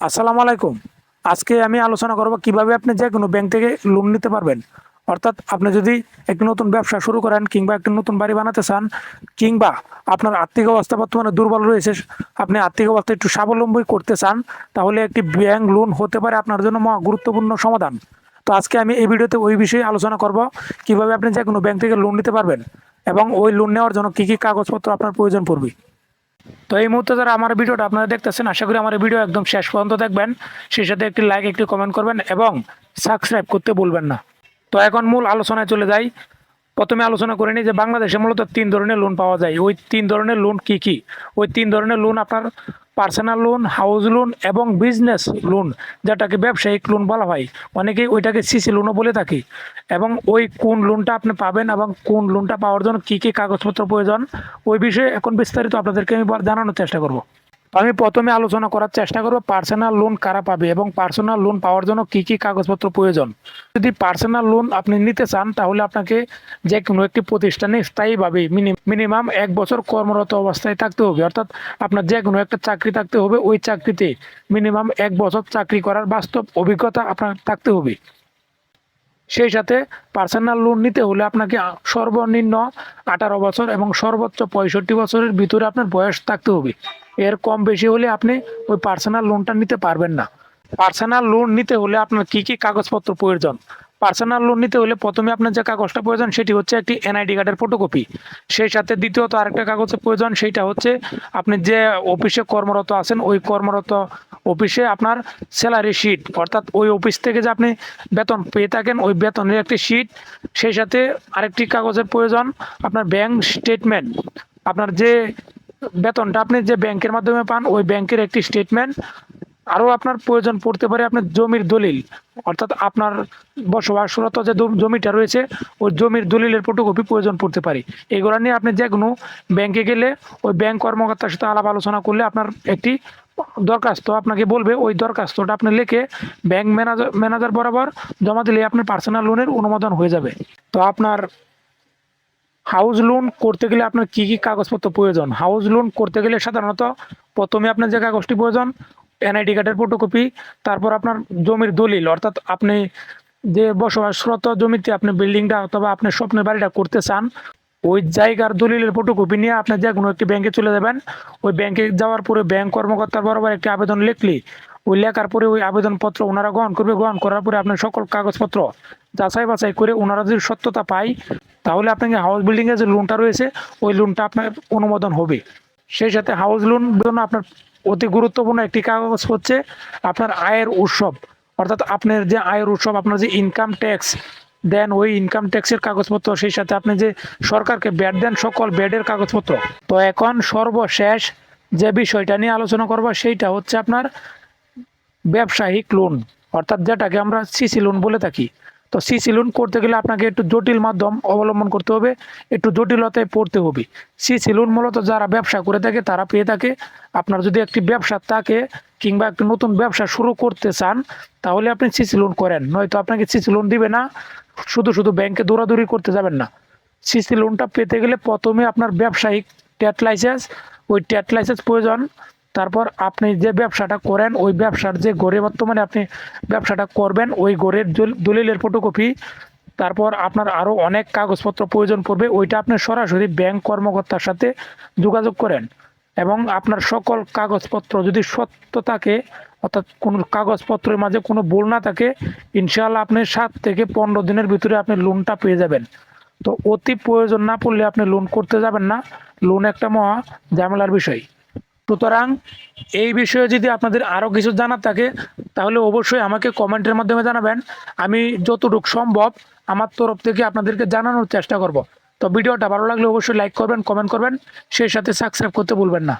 আসসালামু আলাইকুম। আজকে আমি আলোচনা করব কীভাবে আপনি যে কোনো ব্যাংক থেকে লোন নিতে পারবেন। অর্থাৎ আপনি যদি একটি নতুন ব্যবসা শুরু করেন কিংবা একটি নতুন বাড়ি বানাতে চান, কিংবা আপনার আর্থিক অবস্থা বর্তমানে দুর্বল রয়েছে, আপনি আর্থিক অবস্থা একটু স্বাবলম্বী করতে চান, তাহলে একটি ব্যাংক লোন হতে পারে আপনার জন্য মহা গুরুত্বপূর্ণ সমাধান। তো আজকে আমি এই ভিডিওতে ওই বিষয়ে আলোচনা করব, কীভাবে আপনি যে কোনো ব্যাংক থেকে লোন নিতে পারবেন এবং ওই লোন নেওয়ার জন্য কী কী কাগজপত্র আপনার প্রয়োজন পড়বে। তো এই মুহূর্তে যারা আমার ভিডিওটা আপনারা দেখতেছেন, আশা করি আমার ভিডিও একদম শেষ পর্যন্ত দেখবেন। সেই সাথে একটি লাইক একটি কমেন্ট করবেন এবং সাবস্ক্রাইব করতে বলবেন না। তো এখন মূল আলোচনায় চলে যাই। প্রথমে আলোচনা করে নিই যে বাংলাদেশে মূলত তিন ধরনের লোন পাওয়া যায়। ওই তিন ধরনের লোন কি কি? ওই তিন ধরনের লোন আপনার পার্সোনাল লোন হাউস লোন এবং বিজনেস লোন যেটাকে ব্যবসায়িক লোন বলা হয়। অনেকেই ওইটাকে সিসি লোনও বলে থাকি। এবং ওই কোন লোনটা আপনি পাবেন এবং কোন লোনটা পাওয়ার জন্য কী কী কাগজপত্র প্রয়োজন, ওই বিষয়ে এখন বিস্তারিত আপনাদেরকে আমি জানানোর চেষ্টা করব। আমি প্রথমে আলোচনা করার চেষ্টা করব পার্সোনাল লোন কারা পাবে এবং পার্সোনাল লোন পাওয়ার জন্য কি কি কাগজপত্র প্রয়োজন। যদি পার্সোনাল লোন আপনি নিতে চান, তাহলে আপনাকে যে কোনো একটি প্রতিষ্ঠানে স্থায়ীভাবে মিনিমাম এক বছর কর্মরত অবস্থায় থাকতে হবে। অর্থাৎ আপনার যে কোনো একটা চাকরি থাকতে হবে, ওই চাকরিতে মিনিমাম এক বছর চাকরি করার বাস্তব অভিজ্ঞতা আপনার থাকতে হবে। সেই সাথে পার্সোনাল লোন নিতে হলে আপনাকে সর্বনিম্ন আঠারো বছর এবং সর্বোচ্চ পঁয়ষট্টি বছরের ভিতরে আপনার বয়স থাকতে হবে। এর কম বেশি হলে আপনি ওই পার্সোনাল লোনটা নিতে পারবেন না। পার্সোনাল লোন নিতে হলে আপনার কি কি কাগজপত্র প্রয়োজন? পার্সোনাল লোন নিতে হলে প্রথমে আপনার যে কাগজটা প্রয়োজন, সেটি হচ্ছে একটি এনআইডি কার্ডের ফটোকপি সেই সাথে দ্বিতীয়ত আরেকটা কাগজের প্রয়োজন সেইটা হচ্ছে আপনি যে অফিসে কর্মরত আছেন, ওই কর্মরত অফিসে আপনার স্যালারি শিট অর্থাৎ ওই অফিস থেকে যে আপনি বেতন পেয়ে থাকেন, ওই বেতনের একটি শিট সেই সাথে আরেকটি কাগজের প্রয়োজন, আপনার ব্যাংক স্টেটমেন্ট আপনার যে বেতনটা আপনি যে ব্যাংকের মাধ্যমে পান, ওই ব্যাংকের একটি স্টেটমেন্ট আরও আপনার প্রয়োজন পড়তে পারে আপনার জমির দলিল। অর্থাৎ আপনার বসবাসরত যে জমিটা রয়েছে, ওই জমির দলিলের ফটোকপি প্রয়োজন পড়তে পারে। এগুলো নিয়ে আপনি যে কোনো ব্যাংকে গেলে, ওই ব্যাংক কর্মকর্তার সাথে আলাপ আলোচনা করলে আপনার একটি দরখাস্ত আপনাকে বলবে। ওই দরখাস্তটা আপনি লিখে ব্যাংক ম্যানেজার ম্যানেজার বরাবর জমা দিলে আপনার পার্সোনাল লোনের অনুমোদন হয়ে যাবে। তো আপনার হাউস লোন করতে গেলে আপনার কি কি কাগজপত্র প্রয়োজন? হাউস লোন করতে গেলে সাধারণত প্রথমে আপনার যে কাগজটি প্রয়োজন এনআইডি কার্ডের ফটোকপি তারপর আপনার জমির দলিল, অর্থাৎ আপনি যে বসবাসরত জমিতে আপনি বিল্ডিংটা অথবা আপনি স্বপ্নের বাড়িটা করতে চান, ওই জায়গার দলিলের ফটোকপি নিয়ে আপনি যে কোনো একটি ব্যাংকে চলে যাবেন। ওই ব্যাংকে যাওয়ার পরে ব্যাংক কর্মকর্তার বরাবর একটি আবেদন লিখলি, ওই লেখার পরে ওই আবেদনপত্র ওনারা গ্রহণ করবে। গ্রহণ করার পরে আপনার সকল কাগজপত্র যাচাই বাছাই করে ওনারা যদি সত্যতা পায় তাহলে আপনাকে হাউস বিল্ডিংয়ে যে লোনটা রয়েছে, ওই লোনটা আপনার অনুমোদন হবে। সেই সাথে হাউস লোন জন্য আপনার অতি গুরুত্বপূর্ণ একটি কাগজ হচ্ছে আপনার আয়ের উৎসব। অর্থাৎ আপনার যে আয়ের উৎসব, আপনার যে ইনকাম ট্যাক্স দেন ওই ইনকাম ট্যাক্সের কাগজপত্র, সেই সাথে আপনি যে সরকারকে ব্যাড দেন, সকল ব্যাডের কাগজপত্র। তো এখন সর্বশেষ যে বিষয়টা নিয়ে আলোচনা করব, সেইটা হচ্ছে আপনার ব্যবসায়িক লোন অর্থাৎ যেটাকে আমরা সিসি লোন বলে থাকি। তো সিসি লোন করতে গেলে আপনাকে একটু জটিল মাধ্যম অবলম্বন করতে হবে, একটু জটিলতায় পড়তে হবে। সিসি লোন মূলত যারা ব্যবসা করে থাকে, তারা পেয়ে থাকে। আপনার যদি একটি ব্যবসা থাকে কিংবা একটি নতুন ব্যবসা শুরু করতে চান, তাহলে আপনি সিসি লোন করেন। নয়তো আপনাকে সিসি লোন দিবে না, শুধু শুধু ব্যাংকে দৌড়াদৌড়ি করতে যাবেন না। সিসি লোনটা পেতে গেলে প্রথমে আপনার ব্যবসায়িক ট্যাট লাইসেন্স ওই ট্যাট লাইসেন্স প্রয়োজন। তারপর আপনি যে ব্যবসাটা করেন, ওই ব্যবসার যে গড়ে বর্তমানে আপনি ব্যবসাটা করবেন, ওই গড়ের দলিলের ফটোকপি তারপর আপনার আরও অনেক কাগজপত্র প্রয়োজন পড়বে, ওইটা আপনি সরাসরি ব্যাংক কর্মকর্তার সাথে যোগাযোগ করেন। এবং আপনার সকল কাগজপত্র যদি সত্য থাকে, অর্থাৎ কোনো কাগজপত্রের মাঝে কোনো ভুল না থাকে, ইনশাআল্লাহ আপনি সাত থেকে পনেরো দিনের ভিতরে আপনি লোনটা পেয়ে যাবেন। তো অতি প্রয়োজন না পড়লে আপনি লোন করতে যাবেন না। লোন একটা মহা ঝামেলার বিষয়। সুতরাং এই বিষয়ে যদি আপনাদের আরও কিছু জানার থাকে, তাহলে অবশ্যই আমাকে কমেন্টের মাধ্যমে জানাবেন। আমি যতটুকু সম্ভব আমার তরফ থেকে আপনাদেরকে জানানোর চেষ্টা করব। তো ভিডিওটা ভালো লাগলে অবশ্যই লাইক করবেন, কমেন্ট করবেন। সেই সাথে সাবস্ক্রাইব করতে ভুলবেন না।